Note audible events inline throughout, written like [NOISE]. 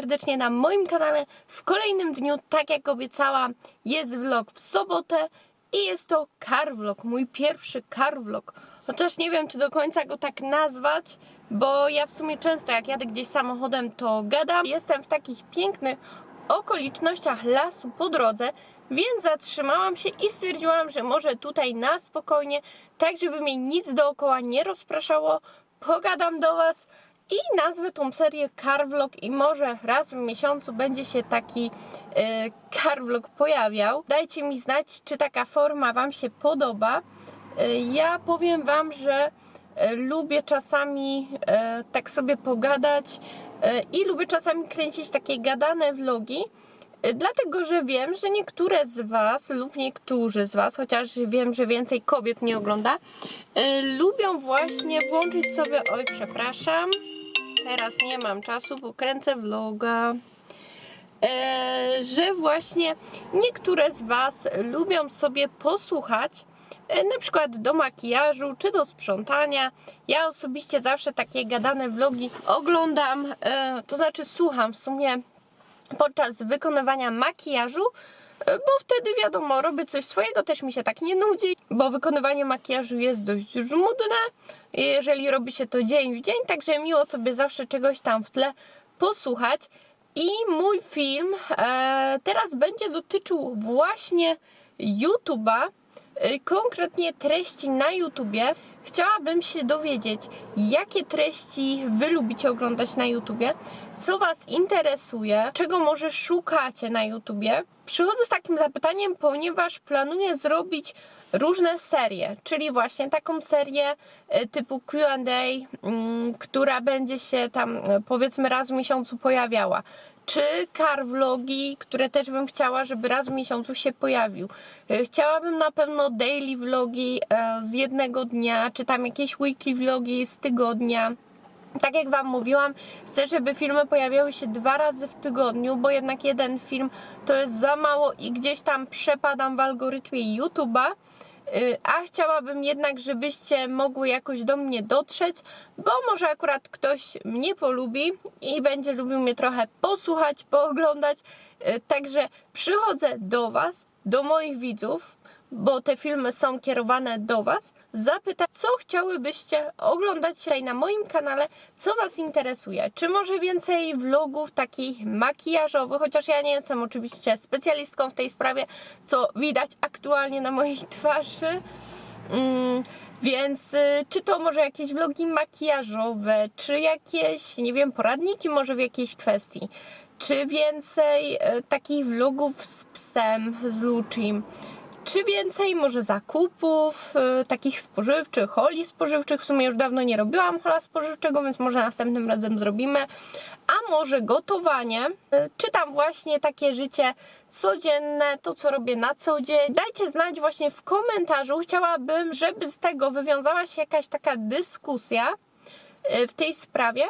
Serdecznie na moim kanale. W kolejnym dniu, tak jak obiecałam, jest vlog w sobotę i jest to car vlog, mój pierwszy car vlog. Chociaż nie wiem, czy do końca go tak nazwać, bo ja w sumie często jak jadę gdzieś samochodem, to gadam. Jestem w takich pięknych okolicznościach lasu po drodze, więc zatrzymałam się i stwierdziłam, że może tutaj na spokojnie, tak żeby mnie nic dookoła nie rozpraszało, pogadam do was i nazwę tą serię Carvlog i może raz w miesiącu będzie się taki e, Carvlog pojawiał. Dajcie mi znać, czy taka forma Wam się podoba. E, ja powiem Wam, że e, lubię czasami e, tak sobie pogadać e, i lubię czasami kręcić takie gadane vlogi. Dlatego, że wiem, że niektóre z Was lub niektórzy z Was, chociaż wiem, że więcej kobiet nie ogląda, e, lubią właśnie włączyć sobie. Oj, przepraszam. Teraz nie mam czasu, bo kręcę vloga. E, że właśnie niektóre z Was lubią sobie posłuchać, e, na przykład do makijażu czy do sprzątania. Ja osobiście zawsze takie gadane vlogi oglądam, e, to znaczy słucham w sumie podczas wykonywania makijażu, e, bo wtedy wiadomo, robię coś swojego, też mi się tak nie nudzi, bo wykonywanie makijażu jest dość żmudne, jeżeli robi się to dzień w dzień, także miło sobie zawsze czegoś tam w tle posłuchać. I mój film e, teraz będzie dotyczył właśnie YouTube'a, e, konkretnie treści na YouTubie. Chciałabym się dowiedzieć, jakie treści Wy lubicie oglądać na YouTubie, co Was interesuje, czego może szukacie na YouTubie. Przychodzę z takim zapytaniem, ponieważ planuję zrobić różne serie, czyli właśnie taką serię e, typu QA, mm, która będzie się tam e, powiedzmy raz w miesiącu pojawiała. Czy car vlogi, które też bym chciała, żeby raz w miesiącu się pojawił. E, Chciałabym na pewno daily vlogi e, z jednego dnia, czy tam jakieś weekly vlogi z tygodnia. Tak jak Wam mówiłam, chcę, żeby filmy pojawiały się dwa razy w tygodniu, bo jednak jeden film to jest za mało i gdzieś tam przepadam w algorytmie YouTube'a. Y, A chciałabym jednak, żebyście mogły jakoś do mnie dotrzeć, bo może akurat ktoś mnie polubi i będzie lubił mnie trochę posłuchać, pooglądać. Y, Także przychodzę do Was, do moich widzów, bo te filmy są kierowane do Was, zapytać, co chciałybyście oglądać dzisiaj na moim kanale, co Was interesuje. Czy może więcej vlogów takich makijażowych, chociaż ja nie jestem oczywiście specjalistką w tej sprawie, co widać aktualnie na mojej twarzy. Mm, więc y, czy to może jakieś vlogi makijażowe, czy jakieś, nie wiem, poradniki może w jakiejś kwestii, czy więcej y, takich vlogów z psem, z Luczim, czy więcej może zakupów y, takich spożywczych, holi spożywczych. W sumie już dawno nie robiłam hola spożywczego, więc może następnym razem zrobimy. A może gotowanie, y, czy tam właśnie takie życie codzienne, to co robię na co dzień. Dajcie znać właśnie w komentarzu. Chciałabym, żeby z tego wywiązała się jakaś taka dyskusja y, w tej sprawie.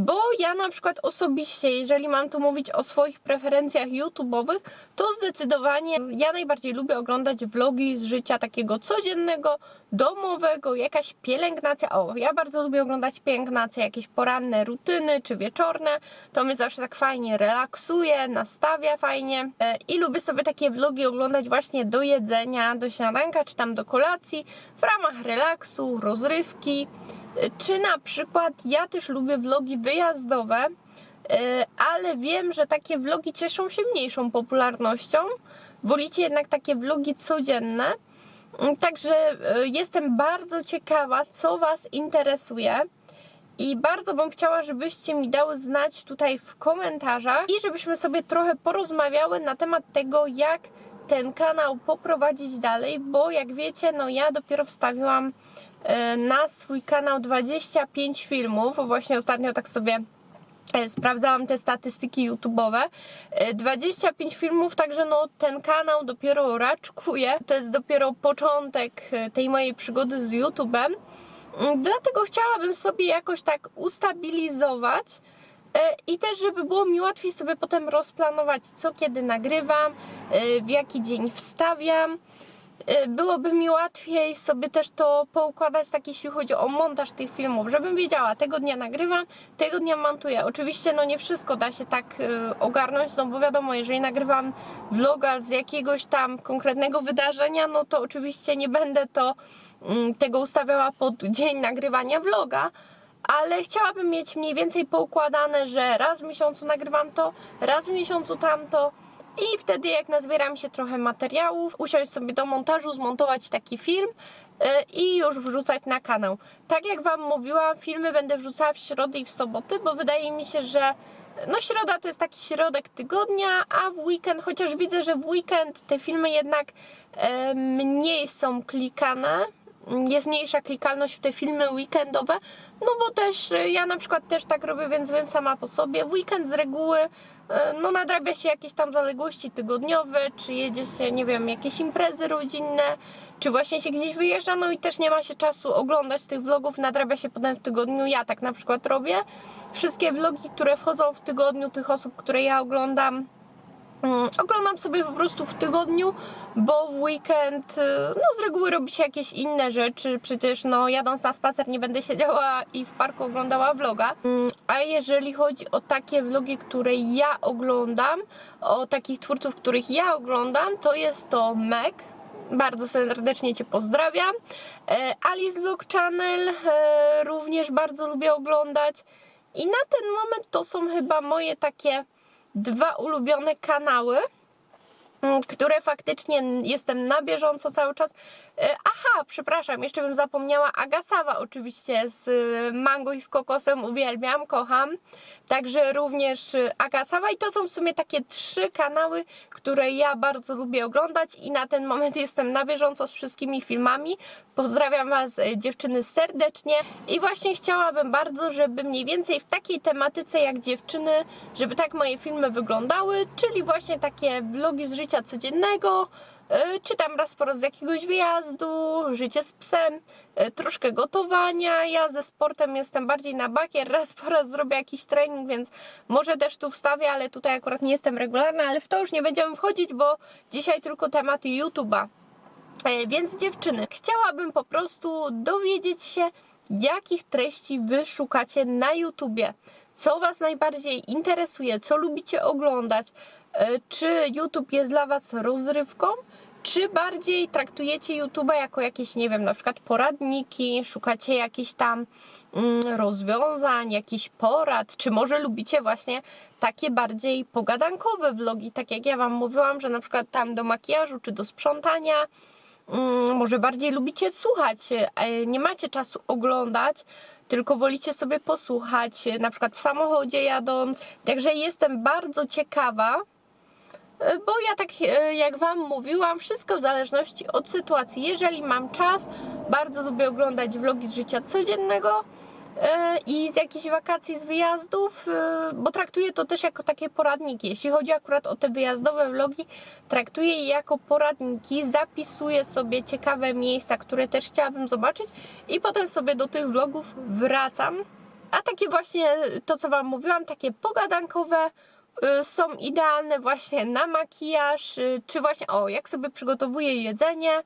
Bo ja na przykład osobiście, jeżeli mam tu mówić o swoich preferencjach YouTube'owych, to zdecydowanie ja najbardziej lubię oglądać vlogi z życia takiego codziennego, domowego, jakaś pielęgnacja. O, ja bardzo lubię oglądać pielęgnacje, jakieś poranne rutyny czy wieczorne. To mnie zawsze tak fajnie relaksuje, nastawia fajnie. E, I lubię sobie takie vlogi oglądać właśnie do jedzenia, do śniadanka czy tam do kolacji w ramach relaksu, rozrywki. Czy na przykład ja też lubię vlogi wyjazdowe, e, ale wiem, że takie vlogi cieszą się mniejszą popularnością. Wolicie jednak takie vlogi codzienne. Także e, jestem bardzo ciekawa, co Was interesuje. I bardzo bym chciała, żebyście mi dały znać tutaj w komentarzach i żebyśmy sobie trochę porozmawiały na temat tego, jak ten kanał poprowadzić dalej, bo jak wiecie, no ja dopiero wstawiłam e, na swój kanał 25 filmów. Właśnie ostatnio tak sobie e, sprawdzałam te statystyki YouTube'owe. E, 25 filmów, także no ten kanał dopiero raczkuje. To jest dopiero początek e, tej mojej przygody z YouTube'em. Mm, Dlatego chciałabym sobie jakoś tak ustabilizować e, i też, żeby było mi łatwiej sobie potem rozplanować, co kiedy nagrywam, e, w jaki dzień wstawiam. E, Byłoby mi łatwiej sobie też to poukładać, tak jeśli chodzi o montaż tych filmów, żebym wiedziała, tego dnia nagrywam, tego dnia montuję. Oczywiście, no nie wszystko da się tak e, ogarnąć, no bo wiadomo, jeżeli nagrywam vloga z jakiegoś tam konkretnego wydarzenia, no to oczywiście nie będę to mm, tego ustawiała pod dzień nagrywania vloga, ale chciałabym mieć mniej więcej poukładane, że raz w miesiącu nagrywam to, raz w miesiącu tamto i wtedy jak nazbieram się trochę materiałów, usiąść sobie do montażu, zmontować taki film y, i już wrzucać na kanał. Tak jak Wam mówiłam, filmy będę wrzucała w środę i w soboty, bo wydaje mi się, że no środa to jest taki środek tygodnia, a w weekend, chociaż widzę, że w weekend te filmy jednak e, mniej są klikane, jest mniejsza klikalność w te filmy weekendowe, no bo też e, ja na przykład też tak robię, więc wiem sama po sobie. W weekend z reguły e, no nadrabia się jakieś tam zaległości tygodniowe, czy jedzie się, nie wiem, jakieś imprezy rodzinne, czy właśnie się gdzieś wyjeżdża, no i też nie ma się czasu oglądać tych vlogów, nadrabia się potem w tygodniu. Ja tak na przykład robię. Wszystkie vlogi, które wchodzą w tygodniu tych osób, które ja oglądam, Oglądam sobie po prostu w tygodniu, bo w weekend y, no z reguły robi się jakieś inne rzeczy. Przecież no jadąc na spacer nie będę siedziała i w parku oglądała vloga. Mm, A jeżeli chodzi o takie vlogi, które ja oglądam, o takich twórców, których ja oglądam, to jest to Meg. Bardzo serdecznie Cię pozdrawiam. E, Alice Vlog Channel e, również bardzo lubię oglądać. I na ten moment to są chyba moje takie dwa ulubione kanały, które faktycznie jestem na bieżąco cały czas. E, Aha, przepraszam, jeszcze bym zapomniała. Agasawa oczywiście z e, mango i z kokosem uwielbiam, kocham. Także również e, Agasawa i to są w sumie takie trzy kanały, które ja bardzo lubię oglądać i na ten moment [LAUGHS] jestem na bieżąco z wszystkimi filmami. Pozdrawiam Was dziewczyny serdecznie i właśnie chciałabym bardzo, żeby mniej więcej w takiej tematyce jak dziewczyny, żeby tak moje filmy wyglądały, czyli właśnie takie vlogi z życia codziennego, e, czy tam raz po raz z jakiegoś wyjazdu, życie z psem, e, troszkę gotowania. Ja ze sportem jestem bardziej na bakier, [LAUGHS] raz po raz zrobię jakiś trening, więc może też tu wstawię, ale tutaj akurat nie jestem regularna, ale w to już nie będziemy wchodzić, bo dzisiaj tylko tematy YouTube'a. E, Więc dziewczyny, chciałabym po prostu dowiedzieć się, jakich treści wy szukacie na YouTubie. Co was najbardziej interesuje, co lubicie oglądać? E, Czy YouTube jest dla was rozrywką? Czy bardziej traktujecie YouTube'a jako jakieś, nie wiem, na przykład poradniki, szukacie jakichś tam mm, rozwiązań, jakichś porad, czy może lubicie właśnie takie bardziej pogadankowe vlogi, tak jak ja Wam mówiłam, że na przykład tam do makijażu czy do sprzątania, Mm, może bardziej lubicie słuchać, e, nie macie czasu oglądać, tylko wolicie sobie posłuchać, na przykład w samochodzie jadąc. Także jestem bardzo ciekawa, bo ja tak e, jak Wam mówiłam, wszystko w zależności od sytuacji. Jeżeli mam czas, bardzo lubię oglądać vlogi z życia codziennego e, i z jakichś wakacji, z wyjazdów, e, bo traktuję to też jako takie poradniki. Jeśli chodzi akurat o te wyjazdowe vlogi, traktuję je jako poradniki, zapisuję sobie ciekawe miejsca, które też chciałabym zobaczyć i potem sobie do tych vlogów wracam. A takie właśnie, to co Wam mówiłam, takie pogadankowe są idealne właśnie na makijaż, y, czy właśnie, o, jak sobie przygotowuję jedzenie,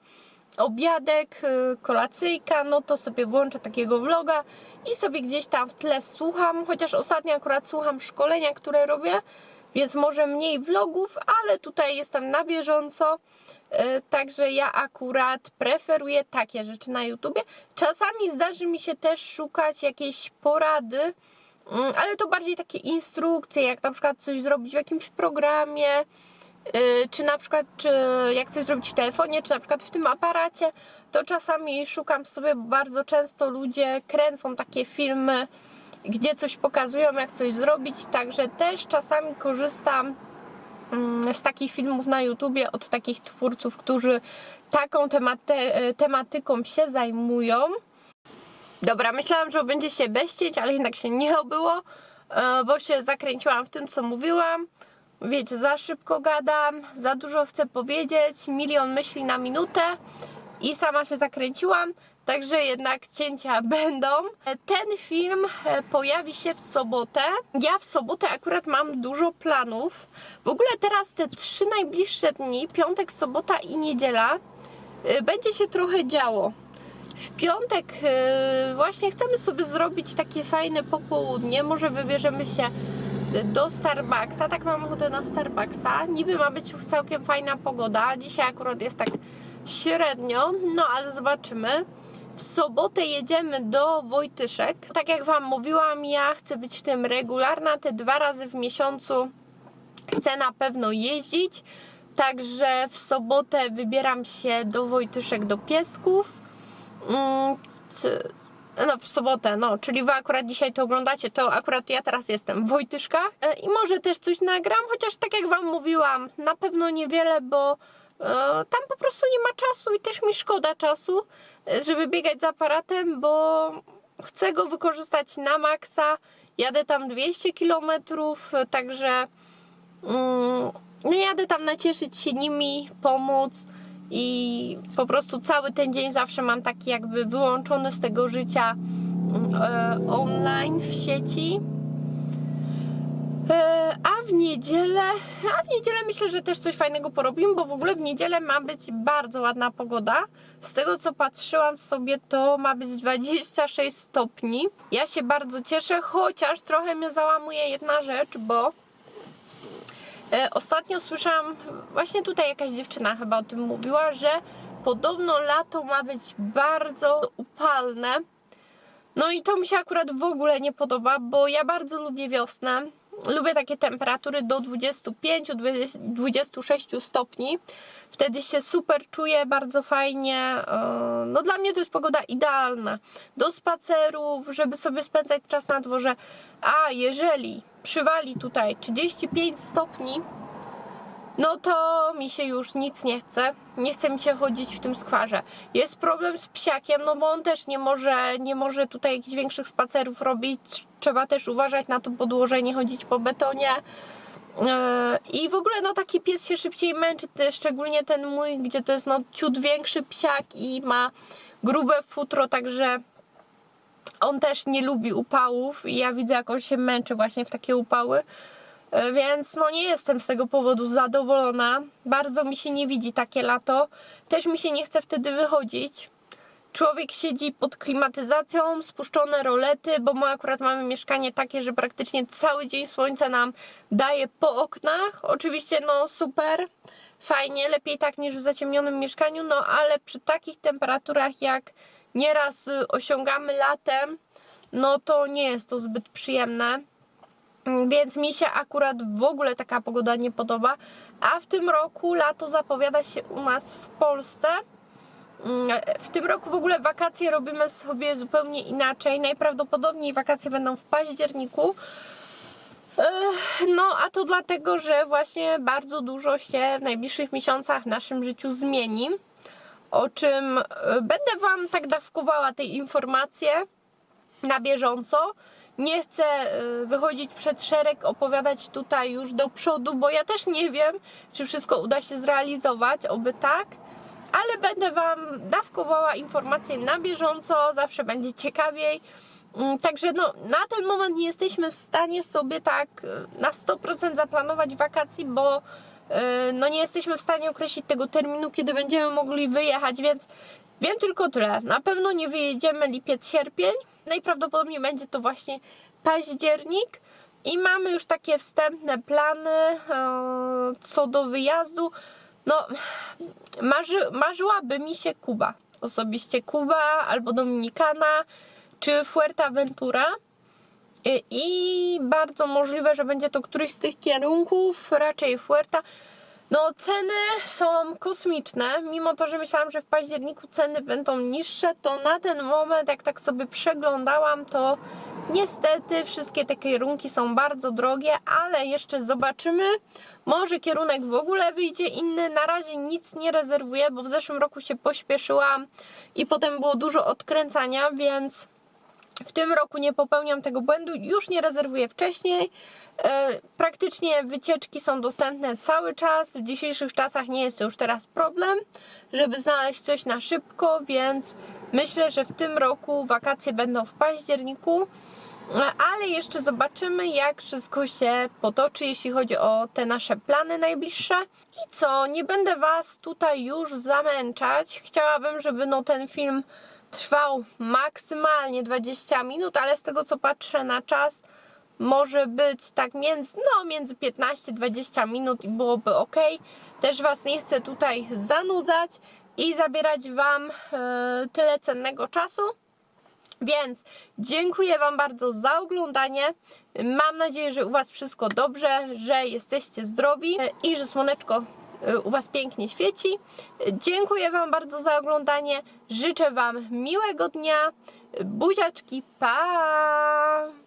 obiadek, y, kolacyjka, no to sobie włączę takiego vloga i sobie gdzieś tam w tle słucham, chociaż ostatnio akurat słucham szkolenia, które robię, więc może mniej vlogów, ale tutaj jestem na bieżąco, y, także ja akurat preferuję takie rzeczy na YouTubie. Czasami zdarzy mi się też szukać jakiejś porady, ale to bardziej takie instrukcje, jak na przykład coś zrobić w jakimś programie, Y, czy na przykład, czy jak coś zrobić w telefonie, czy na przykład w tym aparacie, to czasami szukam sobie, bardzo często ludzie kręcą takie filmy gdzie coś pokazują, jak coś zrobić, także też czasami korzystam mm, z takich filmów na YouTubie od takich twórców, którzy taką temate, tematyką się zajmują. Dobra, myślałam, że będzie się beścić, ale jednak się nie obyło, e, bo się zakręciłam w tym, co mówiłam. Wiecie, za szybko gadam, za dużo chcę powiedzieć, milion myśli na minutę i sama się zakręciłam, także jednak cięcia [LAUGHS] będą. Ten film e, pojawi się w sobotę. Ja w sobotę akurat mam dużo planów. W ogóle teraz te trzy najbliższe dni, piątek, sobota i niedziela, e, będzie się trochę działo. W piątek e, właśnie chcemy sobie zrobić takie fajne popołudnie. Może wybierzemy się do Starbucksa. Tak mam ochotę na Starbucksa. Niby ma być całkiem fajna pogoda. Dzisiaj akurat jest tak średnio, no ale zobaczymy. W sobotę jedziemy do Wojtyszek. Tak jak Wam mówiłam, ja chcę być w tym regularna. Te dwa razy w miesiącu chcę na pewno jeździć. Także w sobotę wybieram się do Wojtyszek do Piesków. Mm, no w sobotę, no, czyli wy akurat dzisiaj to oglądacie, to akurat ja teraz jestem w Wojtyszkach e, i może też coś nagram, chociaż tak jak wam mówiłam, na pewno niewiele, bo e, tam po prostu nie ma czasu i też mi szkoda czasu, e, żeby biegać z aparatem, bo chcę go wykorzystać na maksa, jadę tam 200 km, także mm, no jadę tam nacieszyć się nimi, pomóc, i po prostu cały ten dzień zawsze mam taki jakby wyłączony z tego życia e, online w sieci. E, a w niedzielę, a w niedzielę myślę, że też coś fajnego porobimy, bo w ogóle w niedzielę ma być bardzo ładna pogoda. Z tego co patrzyłam sobie, to ma być 26 stopni. Ja się bardzo cieszę, chociaż trochę mnie załamuje jedna rzecz, bo ostatnio słyszałam, właśnie tutaj jakaś dziewczyna chyba o tym mówiła, że podobno lato ma być bardzo upalne. No i to mi się akurat w ogóle nie podoba, bo ja bardzo lubię wiosnę. Lubię takie temperatury do 25-26 stopni. Wtedy się super czuję, bardzo fajnie. E, no dla mnie to jest pogoda idealna. Do spacerów, żeby sobie spędzać czas na dworze. A jeżeli przywali tutaj 35 stopni, no to mi się już nic nie chce. Nie chce mi się chodzić w tym skwarze. Jest problem z psiakiem, no bo on też nie może, nie może tutaj jakichś większych spacerów robić. Trzeba też uważać na to podłoże, nie chodzić po betonie. E, I w ogóle no taki pies się szybciej męczy, szczególnie ten mój, gdzie to jest no ciut większy psiak i ma grube futro, także on też nie lubi upałów i ja widzę jak on się męczy właśnie w takie upały. E, więc no nie jestem z tego powodu zadowolona. Bardzo mi się nie widzi takie lato. Też mi się nie chce wtedy wychodzić. Człowiek siedzi pod klimatyzacją, spuszczone rolety, bo my akurat mamy mieszkanie takie, że praktycznie cały dzień słońce nam daje po oknach. Oczywiście no super, fajnie, lepiej tak niż w zaciemnionym mieszkaniu, no ale przy takich temperaturach jak nieraz osiągamy latem, no to nie jest to zbyt przyjemne. Mm, więc mi się akurat w ogóle taka pogoda nie podoba. A w tym roku lato zapowiada się u nas w Polsce. Mm, w tym roku w ogóle wakacje robimy sobie zupełnie inaczej. Najprawdopodobniej wakacje będą w październiku. No, a to dlatego, że właśnie bardzo dużo się w najbliższych miesiącach w naszym życiu zmieni. O czym e, będę Wam tak dawkowała tej informacje na bieżąco nie chcę y, wychodzić przed szereg, opowiadać tutaj już do przodu, bo ja też nie wiem, czy wszystko uda się zrealizować, oby tak. Ale będę Wam dawkowała informacje na bieżąco, zawsze będzie ciekawiej. Mm, także no, na ten moment nie jesteśmy w stanie sobie tak y, na 100% zaplanować wakacji, bo no nie jesteśmy w stanie określić tego terminu, kiedy będziemy mogli wyjechać, więc wiem tylko tyle. Na pewno nie wyjedziemy lipiec, sierpień, najprawdopodobniej będzie to właśnie październik i mamy już takie wstępne plany e, co do wyjazdu. No, marzy, marzyłaby mi się Kuba. Osobiście Kuba albo Dominikana czy Fuerteventura. I bardzo możliwe, że będzie to któryś z tych kierunków, raczej Fuerta. No, ceny są kosmiczne. Mimo to, że myślałam, że w październiku ceny będą niższe, to na ten moment, jak tak sobie przeglądałam, to niestety wszystkie te kierunki są bardzo drogie, ale jeszcze zobaczymy. Może kierunek w ogóle wyjdzie inny. Na razie nic nie rezerwuję, bo w zeszłym roku się pośpieszyłam i potem było dużo odkręcania, więc w tym roku nie popełniam tego błędu, już nie rezerwuję wcześniej. E, Praktycznie wycieczki są dostępne cały czas. W dzisiejszych czasach nie jest to już teraz problem, żeby znaleźć coś na szybko, więc myślę, że w tym roku wakacje będą w październiku. E, Ale jeszcze zobaczymy, jak wszystko się potoczy, jeśli chodzi o te nasze plany najbliższe. I co, nie będę Was tutaj już zamęczać. Chciałabym, żeby no ten film trwał maksymalnie 20 minut, ale z tego co patrzę na czas, może być tak między, no, między 15-20 minut i byłoby ok. Też Was nie chcę tutaj zanudzać i zabierać Wam e, tyle cennego czasu. Więc dziękuję Wam bardzo za oglądanie. Mam nadzieję, że u Was wszystko dobrze, że jesteście zdrowi e, i że słoneczko u Was pięknie świeci. Dziękuję Wam bardzo za oglądanie. Życzę Wam miłego dnia. Buziaczki, pa!